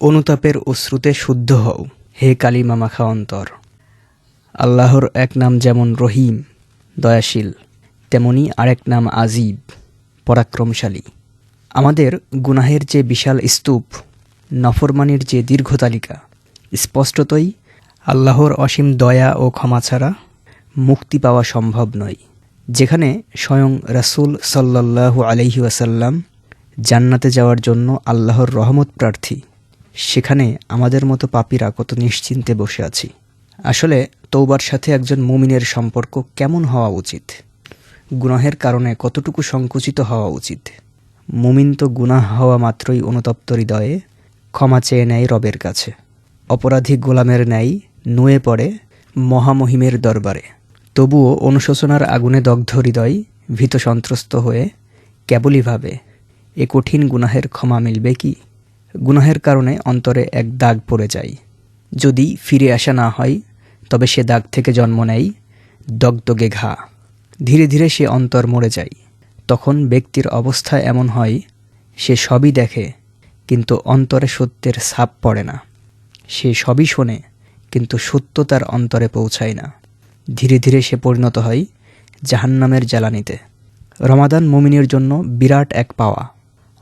অনুতাপের অশ্রুতে শুদ্ধ হও। হে কালিমা মাখা অন্তর, আল্লাহর এক নাম যেমন রহিম, দয়াশীল, তেমনি আরেক নাম আজিব, পরাক্রমশালী। আমাদের গুনাহের যে বিশাল স্তূপ, নফরমানির যে দীর্ঘ তালিকা, স্পষ্টতই আল্লাহর অসীম দয়া ও ক্ষমা ছাড়া মুক্তি পাওয়া সম্ভব নয়, যেখানে স্বয়ং রাসূল সাল্লাল্লাহু আলহি ওয়াসাল্লাম জান্নাতে যাওয়ার জন্য আল্লাহর রহমত প্রার্থী। সেখানে আমাদের মতো পাপীরা কত নিশ্চিন্তে বসে আছি। আসলে তৌবার সাথে একজন মুমিনের সম্পর্ক কেমন হওয়া উচিত? গুনাহের কারণে কতটুকু সংকুচিত হওয়া উচিত? মুমিন তো গুনাহ হওয়া মাত্রই অনুতপ্ত হৃদয়ে ক্ষমা চেয়ে নেয় রবের কাছে। অপরাধী গোলামের ন্যায় নুয়ে পড়ে মহামহিমের দরবারে। তবুও অনুশোচনার আগুনে দগ্ধ হৃদয় ভীত সন্ত্রস্ত হয়ে কেবলই ভাবে, এ কঠিন গুনাহের ক্ষমা মিলবে কি? গুনাহের কারণে অন্তরে এক দাগ পড়ে যায়। যদি ফিরে আসা না হয়, তবে সে দাগ থেকে জন্ম নেয় দগদগে ঘা। ধীরে ধীরে সে অন্তর মরে যায়। তখন ব্যক্তির অবস্থা এমন হয়, সে সবই দেখে, কিন্তু অন্তরে সত্যের ছাপ পড়ে না। সে সবই শোনে, কিন্তু সত্য তার অন্তরে পৌঁছায় না। ধীরে ধীরে সে পরিণত হয় জাহান্নামের জ্বালানিতে। রমাদান মুমিনের জন্য বিরাট এক পাওয়া।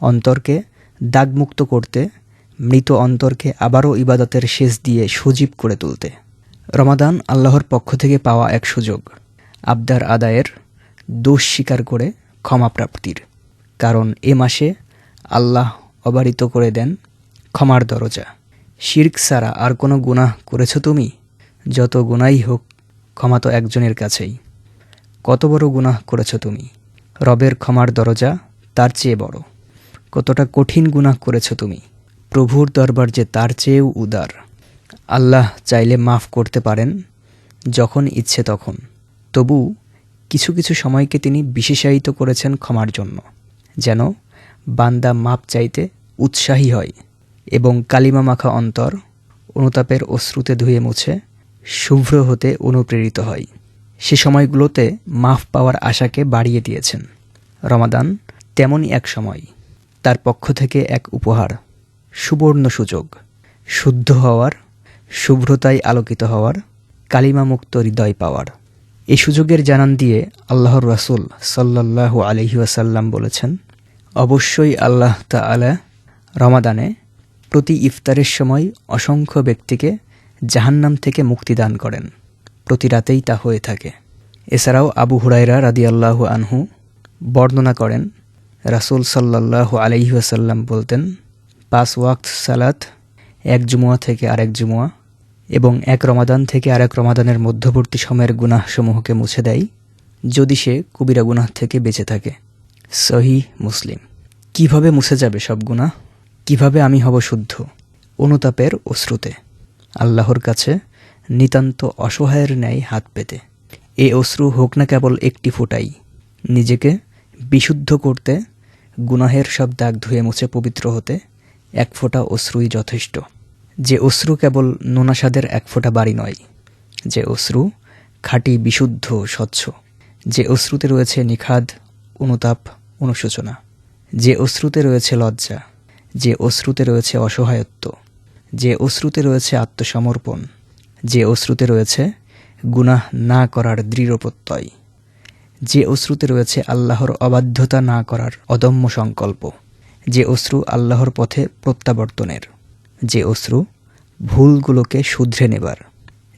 অন্তরকে দাগমুক্ত করতে, মৃত অন্তরকে আবারও ইবাদতের শেষ দিয়ে সজীব করে তুলতে। রমাদান আল্লাহর পক্ষ থেকে পাওয়া এক সুযোগ, আবদার আদায়ের দোষ স্বীকার করে ক্ষমা প্রাপ্তির। কারণ এ মাসে আল্লাহ অবারিত করে দেন ক্ষমার দরজা। শির্ক ছাড়া আর কোনো গুনাহ করেছ তুমি? যত গুণাই হোক, ক্ষমা তো একজনের কাছেই। কত বড় গুনাহ করেছ তুমি? রবের ক্ষমার দরজা তার চেয়ে বড়। কতটা কঠিন গুনাহ করেছ তুমি। প্রভুর দরবার যে তার চেয়েও উদার। আল্লাহ চাইলে মাফ করতে পারেন, যখন ইচ্ছে তখন। তবু কিছু কিছু সময়কে তিনি বিশেষায়িত করেছেন ক্ষমার জন্য, যেন বান্দা মাপ চাইতে উৎসাহী হয় এবং কালিমা মাখা অন্তর অনুতাপের অশ্রুতে ধুয়ে মুছে শুভ্র হতে অনুপ্রেরিত হয়। সে সময়গুলোতে মাফ পাওয়ার আশাকে বাড়িয়ে দিয়েছেন। রমাদান তেমনই এক সময়। তার পক্ষ থেকে এক উপহার, সুবর্ণ সুযোগ। শুদ্ধ হওয়ার, শুভ্রতায় আলোকিত হওয়ার, কালিমামুক্ত হৃদয় পাওয়ার। এই সুযোগের জানান দিয়ে আল্লাহর রাসুল সাল্লাল্লাহু আলহি ওয়াসাল্লাম বলেছেন, অবশ্যই আল্লাহ তাআলা রমাদানে প্রতি ইফতারের সময় অসংখ্য ব্যক্তিকে জাহান্নাম থেকে মুক্তি দান করেন। প্রতি রাতেই তা হয়ে থাকে। এছাড়াও আবু হুরাইরা রাদিয়াল্লাহু আনহু বর্ণনা করেন রাসুল সাল্লাল্লাহু আলহি ওয়াসাল্লাম বলতেন, পাঁচ ওয়াক্ত সালাত, এক জুমুয়া থেকে আরেক জুমুয়া এবং এক রমাদান থেকে আরেক রমাদানের মধ্যবর্তী সময়ের গুনাহসমূহকে মুছে দেয় যদি সে কবিরা গুনাহ থেকে বেঁচে থাকে। সহি মুসলিম। কীভাবে মুছে যাবে সব গুনাহ? কীভাবে আমি হব শুদ্ধ? অনুতাপের অশ্রুতে। আল্লাহর কাছে নিতান্ত অসহায়ের ন্যায় হাত পেতে। এ অশ্রু হোক না কেবল একটি ফোঁটাই। নিজেকে বিশুদ্ধ করতে গুনাহের সব দাগ ধুয়ে মুছে পবিত্র হতে এক ফোঁটা অশ্রুই যথেষ্ট। যে অশ্রু কেবল নোনাসাদের এক ফোঁটা বাড়ি নয়, যে অশ্রু খাঁটি, বিশুদ্ধ, স্বচ্ছ। যে অশ্রুতে রয়েছে নিখাদ, অনুতাপ, অনুশোচনা। যে অশ্রুতে রয়েছে লজ্জা। যে অশ্রুতে রয়েছে অসহায়ত্ব। যে অশ্রুতে রয়েছে আত্মসমর্পণ। যে অশ্রুতে রয়েছে গুনাহ না করার দৃঢ় প্রত্যয়। যে অশ্রুতে রয়েছে আল্লাহর অবাধ্যতা না করার অদম্য সংকল্প, যে অশ্রু আল্লাহর পথে প্রত্যাবর্তনের, যে অশ্রু ভুলগুলোকে শুধরে নেবার,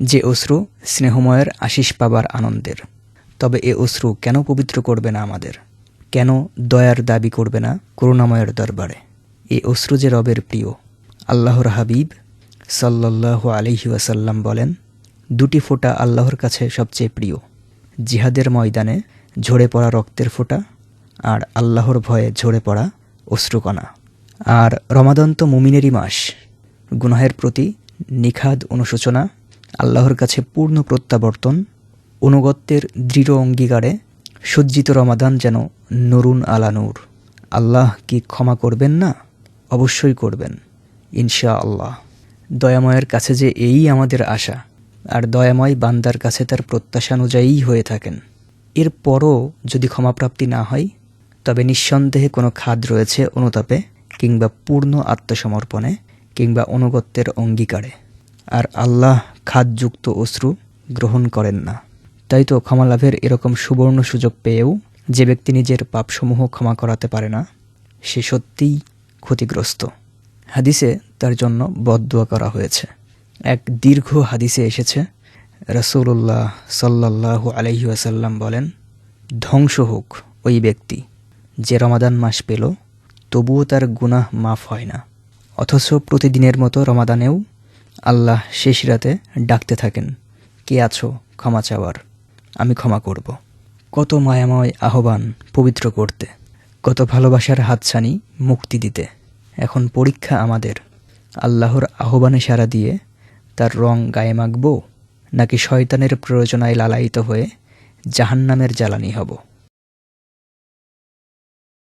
যে অশ্রু স্নেহময়ের আশিস পাবার আনন্দের। তবে এ অশ্রু কেন পবিত্র করবে না আমাদের? কেন দয়ার দাবি করবে না করুণাময়ের দরবারে? এ অশ্রু যে রবের প্রিয়, আল্লাহর হাবিব সাল্লাহ আলহি বলেন, দুটি ফোঁটা আল্লাহর কাছে সবচেয়ে প্রিয়। জিহাদের ময়দানে ঝরে পড়া রক্তের ফোঁটা আর আল্লাহর ভয়ে ঝরে পড়া অশ্রুকণা। আর রমাদান তো মুমিনেরই মাস। গুনাহের প্রতি নিখাদ অনুশোচনা, আল্লাহর কাছে পূর্ণ প্রত্যাবর্তন, অনুগত্যের দৃঢ় অঙ্গীকারে সজ্জিত রমাদান যেন নরুন আলা নূর। আল্লাহ কি ক্ষমা করবেন না? অবশ্যই করবেন ইনশা আল্লাহ দয়াময়ের কাছে যে এই আমাদের আশা আর দয়াময় বান্দার কাছে তার প্রত্যাশানুযায়ীই হয়ে থাকেন। এরপরও যদি ক্ষমাপ্রাপ্তি না হয়, তবে নিঃসন্দেহে কোনো খাদ রয়েছে অনুতাপে কিংবা পূর্ণ আত্মসমর্পণে কিংবা অনুগত্যের অঙ্গীকারে। আর আল্লাহ খাদযুক্ত অশ্রু গ্রহণ করেন না। তাই তো ক্ষমা লাভের এরকম সুবর্ণ সুযোগ পেয়েও যে ব্যক্তি নিজের পাপসমূহ ক্ষমা করাতে পারে না, সে সত্যিই ক্ষতিগ্রস্ত। হাদিসে তার জন্য বদদোয়া করা হয়েছে। এক দীর্ঘ হাদিসে এসেছে রসুল্লাহ সাল্লাহ আলহি বলেন, ধ্বংস হোক ওই ব্যক্তি যে রমাদান মাস পেল, তবুও তার গুনাহ মাফ হয় না। অথচ প্রতিদিনের মতো রমাদানেও আল্লাহ শেষ রাতে ডাকতে থাকেন, কে আছো? ক্ষমা চাওয়ার। আমি ক্ষমা করব। কত মায়াময় আহ্বান পবিত্র করতে, কত ভালোবাসার হাতছানি মুক্তি দিতে। এখন পরীক্ষা আমাদের, আল্লাহর আহ্বানে সাড়া দিয়ে তার রং গায়ে মাখব নাকি শয়তানের প্ররোচনায় লালায়িত হয়ে জাহান্নামের জ্বালানি হব?